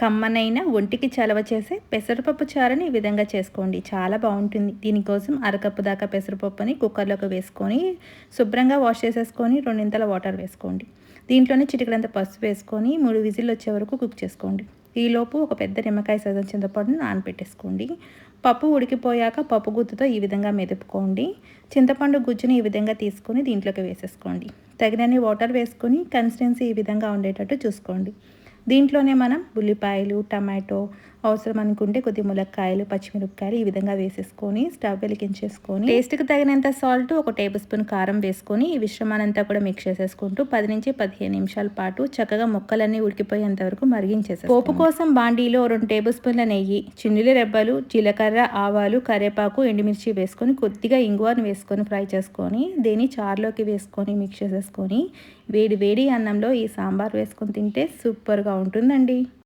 కమ్మనైన ఒంటికి చలవ చేసే పెసరపప్పు చారుని ఈ విధంగా చేసుకోండి. చాలా బాగుంటుంది. దీనికోసం అరకప్పు దాకా పెసరపప్పుని కుక్కర్లోకి వేసుకొని శుభ్రంగా వాష్ చేసేసుకొని రెండింతల వాటర్ వేసుకోండి. దీంట్లోనే చిటికడంత పసుపు వేసుకొని మూడు విజిల్ వచ్చే వరకు కుక్ చేసుకోండి. ఈలోపు ఒక పెద్ద నిమ్మకాయ సగం చింతపండును నానబెట్టేసుకోండి. పప్పు ఉడికిపోయాక పప్పు గుత్తుతో ఈ విధంగా మెదుపుకోండి. చింతపండు గుజ్జుని ఈ విధంగా తీసుకొని దీంట్లోకి వేసేసుకోండి. తగినన్ని వాటర్ వేసుకొని కన్సిస్టెన్సీ ఈ విధంగా ఉండేటట్టు చూసుకోండి. దీంట్లోనే మనం ఉల్లిపాయలు టమాటో అవసరం అనుకుంటే కొద్ది ములక్కాయలు పచ్చిమిరపకాయలు ఈ విధంగా వేసేసుకొని స్టవ్ వెలిగించేసుకొని టేస్ట్కి తగినంత సాల్ట్ ఒక టేబుల్ స్పూన్ కారం వేసుకొని ఈ మిశ్రమానంతా కూడా మిక్స్ చేసేసుకుంటూ పది నుంచి పదిహేను నిమిషాల పాటు చక్కగా ముక్కలన్నీ ఉడికిపోయేంత వరకు మరిగించేసి పోపు కోసం బాండీలో రెండు టేబుల్ స్పూన్ల నెయ్యి చిన్నులు రెబ్బలు జీలకర్ర ఆవాలు కరివేపాకు ఎండుమిర్చి వేసుకొని కొద్దిగా ఇంగువను వేసుకొని ఫ్రై చేసుకొని దీన్ని చారులోకి వేసుకొని మిక్స్ చేసేసుకొని వేడి వేడి అన్నంలో ఈ సాంబార్ వేసుకొని తింటే సూపర్గా ఉంటుందండి